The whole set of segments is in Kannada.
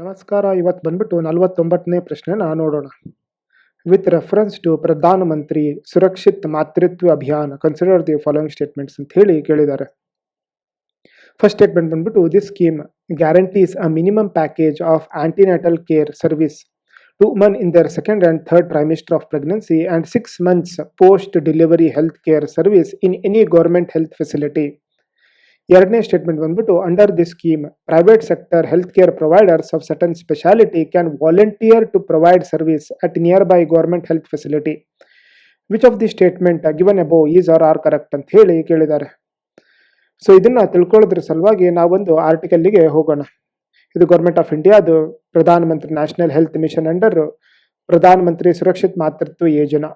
ನಮಸ್ಕಾರ. ಇವತ್ತು ಬಂದ್ಬಿಟ್ಟು ನಲವತ್ತೊಂಬತ್ತನೇ ಪ್ರಶ್ನೆನ ನೋಡೋಣ. ವಿತ್ ರೆಫರೆನ್ಸ್ ಟು ಪ್ರಧಾನ ಮಂತ್ರಿ ಸುರಕ್ಷಿತ್ ಮಾತೃತ್ವ ಅಭಿಯಾನ ಕನ್ಸಿಡರ್ ದಿ ಫಾಲೋಯಿಂಗ್ ಸ್ಟೇಟ್ಮೆಂಟ್ಸ್ ಅಂತ ಹೇಳಿ ಕೇಳಿದ್ದಾರೆ. ಫಸ್ಟ್ ಸ್ಟೇಟ್ಮೆಂಟ್ ಬಂದ್ಬಿಟ್ಟು this scheme guarantees uh minimum package of antenatal care service to woman in their second and third trimester of pregnancy and six months post delivery health care service in any government health facility ಎರಡನೇ ಸ್ಟೇಟ್ಮೆಂಟ್ ಬಂದ್ಬಿಟ್ಟು under the scheme private sector health care providers of certain specialty can volunteer to provide service at nearby government health facility which of the statement given above is are are correct ಅಂತ ಹೇಳಿ ಕೇಳಿದ್ದಾರೆ. ಸೊ ಇದನ್ನ ತಿಳ್ಕೊಳ್ಳೋದ್ರ ಸಲುವಾಗಿ ನಾವೊಂದು ಆರ್ಟಿಕಲ್ಗೆ ಹೋಗೋಣ. ಇದು ಗೌರ್ಮೆಂಟ್ ಆಫ್ ಇಂಡಿಯಾದು Pradhan Mantri national health mission under ಪ್ರಧಾನ ಮಂತ್ರಿ ಸುರಕ್ಷಿತ್ ಮಾತೃತ್ವ ಯೋಜನಾ.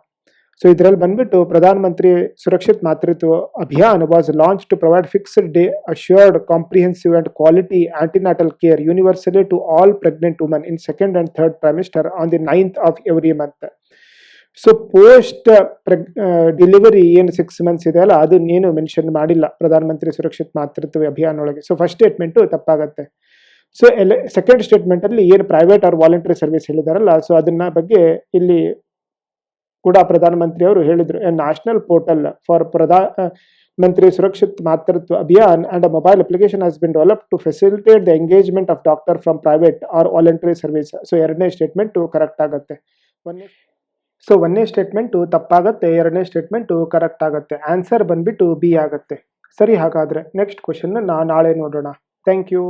ಸೊ ಇದರಲ್ಲಿ ಬಂದ್ಬಿಟ್ಟು Pradhan Mantri Surakshit Matritva Abhiyan was launch to provide fixed day assured comprehensive and quality antenatal care universally to all pregnant woman in second and third trimester on the ninth of every month so post delivery ಏನು ಸಿಕ್ಸ್ ಮಂತ್ಸ್ ಇದೆ ಅಲ್ಲ, ಅದನ್ನೇನು ಮೆನ್ಷನ್ ಮಾಡಿಲ್ಲ ಪ್ರಧಾನ ಮಂತ್ರಿ ಸುರಕ್ಷಿತ್ ಮಾತೃತ್ವ ಅಭಿಯಾನ ಒಳಗೆ. ಸೊ ಫಸ್ಟ್ ಸ್ಟೇಟ್ಮೆಂಟು ತಪ್ಪಾಗತ್ತೆ. ಸೊ ಎಲ್ಲ ಸೆಕೆಂಡ್ ಸ್ಟೇಟ್ಮೆಂಟಲ್ಲಿ ಏನು ಪ್ರೈವೇಟ್ ಆರ್ ವಾಲಂಟರಿ ಸರ್ವಿಸ್ ಹೇಳಿದಾರಲ್ಲ ಸೊ ಅದನ್ನ ಬಗ್ಗೆ ಇಲ್ಲಿ ಕೂಡ ಪ್ರಧಾನಮಂತ್ರಿ ಅವರು ಹೇಳಿದ್ರು, A national portal for Pradhan Mantri Surakshit Matritva Abhiyan and mobile application has been develop to facilitate the engagement of doctor from private or voluntary service. So ಎರಡನೇ ಸ್ಟೇಟ್ಮೆಂಟು ಕರೆಕ್ಟ್ ಆಗುತ್ತೆ. ಒಂದೇ ಸೊ ಒಂದೇ ಸ್ಟೇಟ್ಮೆಂಟು ತಪ್ಪಾಗತ್ತೆ, ಎರಡನೇ ಸ್ಟೇಟ್ಮೆಂಟು ಕರೆಕ್ಟ್ ಆಗುತ್ತೆ. ಆನ್ಸರ್ ಬಂದ್ಬಿಟ್ಟು ಬಿ ಆಗುತ್ತೆ. ಸರಿ ಹಾಗಾದ್ರೆ ನೆಕ್ಸ್ಟ್ ಕ್ವಶನ್ ನಾಳೆ ನೋಡೋಣ. Thank you.